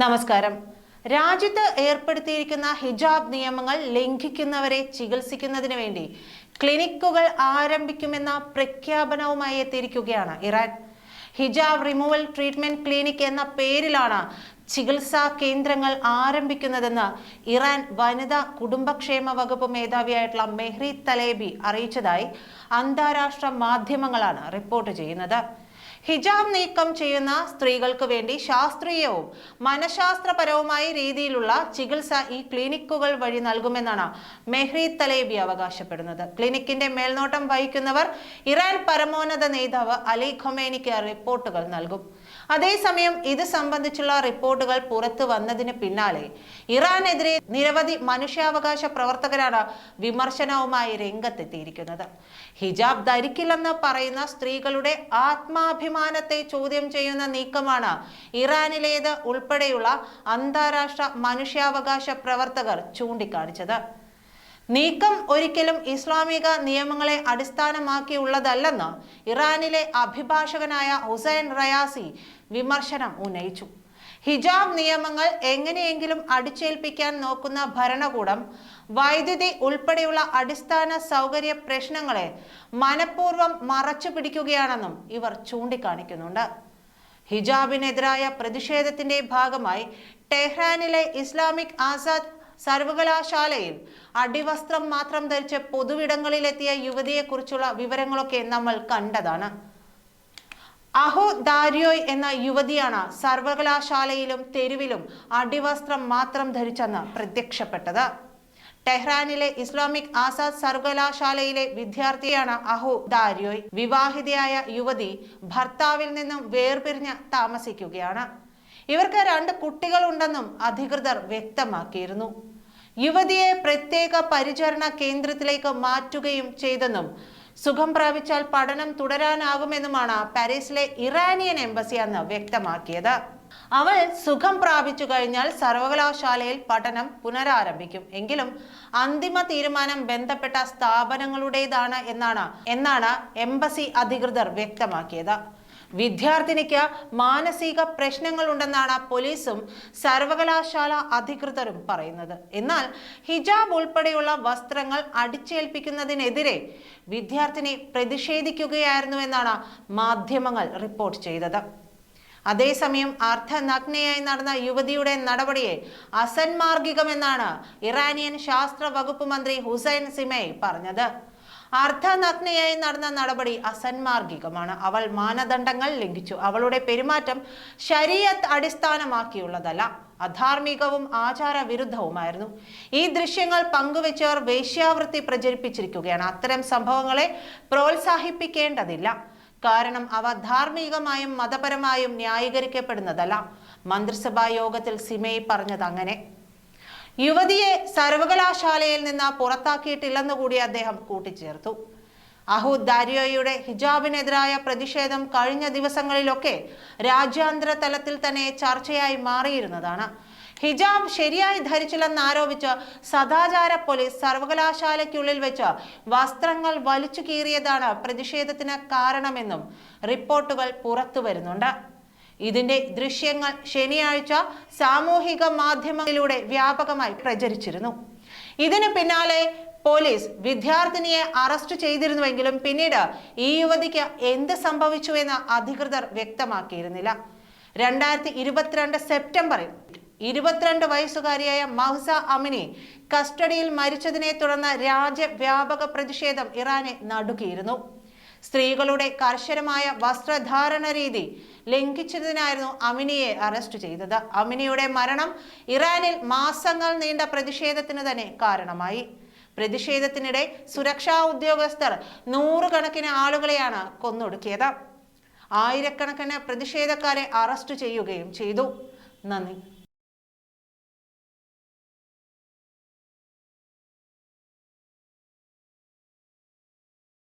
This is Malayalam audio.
നമസ്കാരം. രാജ്യത്ത് ഏർപ്പെടുത്തിയിരിക്കുന്ന ഹിജാബ് നിയമങ്ങൾ ലംഘിക്കുന്നവരെ ചികിത്സിക്കുന്നതിന് വേണ്ടി ക്ലിനിക്കുകൾ ആരംഭിക്കുമെന്ന പ്രഖ്യാപനവുമായി എത്തിയിരിക്കുകയാണ് Iran. Hijab removal treatment clinic എന്ന പേരിലാണ് ചികിത്സാ കേന്ദ്രങ്ങൾ ആരംഭിക്കുന്നതെന്ന് ഇറാൻ വനിതാ കുടുംബക്ഷേമ വകുപ്പ് മേധാവിയായിട്ടുള്ള മെഹ്രി തലേബി അറിയിച്ചതായി അന്താരാഷ്ട്ര മാധ്യമങ്ങളാണ് റിപ്പോർട്ട് ചെയ്യുന്നത്. ഹിജാബ് നീക്കം ചെയ്യുന്ന സ്ത്രീകൾക്ക് വേണ്ടി ശാസ്ത്രീയവും മനഃശാസ്ത്രപരവുമായ രീതിയിലുള്ള ചികിത്സ ഈ ക്ലിനിക്കുകൾ വഴി നൽകുമെന്നാണ് മെഹ്രി തലേബി അവകാശപ്പെടുന്നത്. ക്ലിനിക്കിന്റെ മേൽനോട്ടം വഹിക്കുന്നവർ ഇറാൻ പരമോന്നത നേതാവ് അലി ഖൊമേനിക്ക് റിപ്പോർട്ടുകൾ നൽകും. അതേസമയം ഇത് സംബന്ധിച്ചുള്ള റിപ്പോർട്ടുകൾ പുറത്തു വന്നതിന് പിന്നാലെ ഇറാനെതിരെ നിരവധി മനുഷ്യാവകാശ പ്രവർത്തകരാണ് വിമർശനവുമായി രംഗത്തെത്തിയിരിക്കുന്നത്. ഹിജാബ് ധരിക്കില്ലെന്ന് പറയുന്ന സ്ത്രീകളുടെ ആത്മാഭിമാനത്തെ ചോദ്യം ചെയ്യുന്ന നീക്കമാണ് ഇറാനിലേത് ഉൾപ്പെടെയുള്ള അന്താരാഷ്ട്ര മനുഷ്യാവകാശ പ്രവർത്തകർ ചൂണ്ടിക്കാണിച്ചത്. നീക്കം ഒരിക്കലും ഇസ്ലാമിക നിയമങ്ങളെ അടിസ്ഥാനമാക്കിയുള്ളതല്ലെന്ന് ഇറാനിലെ അഭിഭാഷകനായ ഹുസൈൻ റയാസി വിമർശനം ഉന്നയിച്ചു. ഹിജാബ് നിയമങ്ങൾ എങ്ങനെയെങ്കിലും അടിച്ചേൽപ്പിക്കാൻ നോക്കുന്ന ഭരണകൂടം വൈദ്യുതി ഉൾപ്പെടെയുള്ള അടിസ്ഥാന സൗകര്യ പ്രശ്നങ്ങളെ മനഃപൂർവം മറച്ചു പിടിക്കുകയാണെന്നും ഇവർ ചൂണ്ടിക്കാണിക്കുന്നുണ്ട്. ഹിജാബിനെതിരായ പ്രതിഷേധത്തിന്റെ ഭാഗമായി ടെഹ്റാനിലെ ഇസ്ലാമിക് ആസാദ് സർവകലാശാലയിൽ അടിവസ്ത്രം മാത്രം ധരിച്ച് പൊതുവിടങ്ങളിലെത്തിയ യുവതിയെക്കുറിച്ചുള്ള വിവരങ്ങളൊക്കെ നമ്മൾ കണ്ടതാണ്. അഹോ ദാരിയോയ് എന്ന യുവതിയാണ് സർവകലാശാലയിലും തെരുവിലും അടിവസ്ത്രം മാത്രം ധരിച്ചെന്ന് പ്രത്യക്ഷപ്പെട്ടത്. ടെഹ്റാനിലെ ഇസ്ലാമിക് ആസാദ് സർവകലാശാലയിലെ വിദ്യാർത്ഥിയാണ് അഹു ദാരിയോയ്. വിവാഹിതയായ യുവതി ഭർത്താവിൽ നിന്നും വേർപിരിഞ്ഞ് താമസിക്കുകയാണ്. ഇവർക്ക് രണ്ട് കുട്ടികളുണ്ടെന്നും അധികൃതർ വ്യക്തമാക്കിയിരുന്നു. യുവതിയെ പ്രത്യേക പരിചരണ കേന്ദ്രത്തിലേക്ക് മാറ്റുകയും ചെയ്തെന്നും സുഖം പ്രാപിച്ചാൽ പഠനം തുടരാനാകുമെന്നുമാണ് പാരീസിലെ ഇറാനിയൻ എംബസി അന്ന് വ്യക്തമാക്കിയത്. അവൾ സുഖം പ്രാപിച്ചു കഴിഞ്ഞാൽ സർവകലാശാലയിൽ പഠനം പുനരാരംഭിക്കും. എങ്കിലും അന്തിമ തീരുമാനം ബന്ധപ്പെട്ട സ്ഥാപനങ്ങളുടേതാണ് എന്നാണ് എന്നാണ് എംബസി അധികൃതർ വ്യക്തമാക്കിയത്. വിദ്യാർത്ഥിനിക്ക് മാനസിക പ്രശ്നങ്ങളുണ്ടെന്നാണ് പോലീസും സർവകലാശാല അധികൃതരും പറയുന്നത്. എന്നാൽ ഹിജാബ് ഉൾപ്പെടെയുള്ള വസ്ത്രങ്ങൾ അടിച്ചേൽപ്പിക്കുന്നതിനെതിരെ വിദ്യാർത്ഥിനി പ്രതിഷേധിക്കുകയായിരുന്നുവെന്നാണ് മാധ്യമങ്ങൾ റിപ്പോർട്ട് ചെയ്തത്. അതേസമയം അർദ്ധനഗ്നയായി നടന്ന യുവതിയുടെ നടപടിയെ അസന്മാർഗികമെന്നാണ് ഇറാനിയൻ ശാസ്ത്ര വകുപ്പ് മന്ത്രി ഹുസൈൻ സിമൈ പറഞ്ഞത്. അർദ്ധനഗ്നയായി നടന്ന നടപടി അസന്മാർഗികമാണ്. അവൾ മാനദണ്ഡങ്ങൾ ലംഘിച്ചു. അവളുടെ പെരുമാറ്റം ശരീരത്ത് അടിസ്ഥാനമാക്കിയുള്ളതല്ല. അധാർമികവും ആചാര വിരുദ്ധവുമായിരുന്നു ഈ ദൃശ്യങ്ങൾ പങ്കുവെച്ചവർ വേശ്യാവൃത്തി പ്രചരിപ്പിച്ചിരിക്കുകയാണ്. അത്തരം സംഭവങ്ങളെ പ്രോത്സാഹിപ്പിക്കേണ്ടതില്ല. കാരണം അവ ധാർമ്മികമായും മതപരമായും ന്യായീകരിക്കപ്പെടുന്നതല്ല. മന്ത്രിസഭാ യോഗത്തിൽ സിമൈ പറഞ്ഞത് അങ്ങനെ യുവതിയെ സർവകലാശാലയിൽ നിന്ന് പുറത്താക്കിയിട്ടില്ലെന്ന് കൂടി അദ്ദേഹം കൂട്ടിച്ചേർത്തു. അഹൂദ് ദാരിയോയുടെ ഹിജാബിനെതിരായ പ്രതിഷേധം കഴിഞ്ഞ ദിവസങ്ങളിലൊക്കെ രാജ്യാന്തര തലത്തിൽ തന്നെ ചർച്ചയായി മാറിയിരുന്നതാണ്. ഹിജാബ് ശരിയായി ധരിച്ചില്ലെന്ന് ആരോപിച്ച് സദാചാര പോലീസ് സർവകലാശാലയ്ക്കുള്ളിൽ വെച്ച് വസ്ത്രങ്ങൾ വലിച്ചു കീറിയതാണ് പ്രതിഷേധത്തിന് കാരണമെന്നും റിപ്പോർട്ടുകൾ പുറത്തു വരുന്നുണ്ട് ഇതിന്റെ ദൃശ്യങ്ങൾ ശനിയാഴ്ച സാമൂഹിക മാധ്യമങ്ങളിലൂടെ വ്യാപകമായി പ്രചരിച്ചിരുന്നു. ഇതിന് പിന്നാലെ പോലീസ് വിദ്യാർത്ഥിനിയെ അറസ്റ്റ് ചെയ്തിരുന്നുവെങ്കിലും പിന്നീട് ഈ യുവതിക്ക് എന്ത് സംഭവിച്ചു എന്ന് അധികൃതർ വ്യക്തമാക്കിയിരുന്നില്ല. രണ്ടായിരത്തി ഇരുപത്തിരണ്ട് സെപ്റ്റംബറിൽ ഇരുപത്തിരണ്ട് വയസ്സുകാരിയായ മഹ്സ അമിനി കസ്റ്റഡിയിൽ മരിച്ചതിനെ തുടർന്ന് രാജ്യവ്യാപക പ്രതിഷേധം ഇറാനെ നടുക്കിയിരുന്നു. സ്ത്രീകളുടെ കർശനമായ വസ്ത്രധാരണ രീതി ലംഘിച്ചതിനായിരുന്നു അമിനിയെ അറസ്റ്റ് ചെയ്തത്. അമിനിയുടെ മരണം ഇറാനിൽ മാസങ്ങൾ നീണ്ട പ്രതിഷേധത്തിന് തന്നെ കാരണമായി. പ്രതിഷേധത്തിനിടെ സുരക്ഷാ ഉദ്യോഗസ്ഥർ നൂറുകണക്കിന് ആളുകളെയാണ് കൊന്നൊടുക്കിയത്. ആയിരക്കണക്കിന് പ്രതിഷേധക്കാരെ അറസ്റ്റ് ചെയ്യുകയും ചെയ്തു. നന്ദി.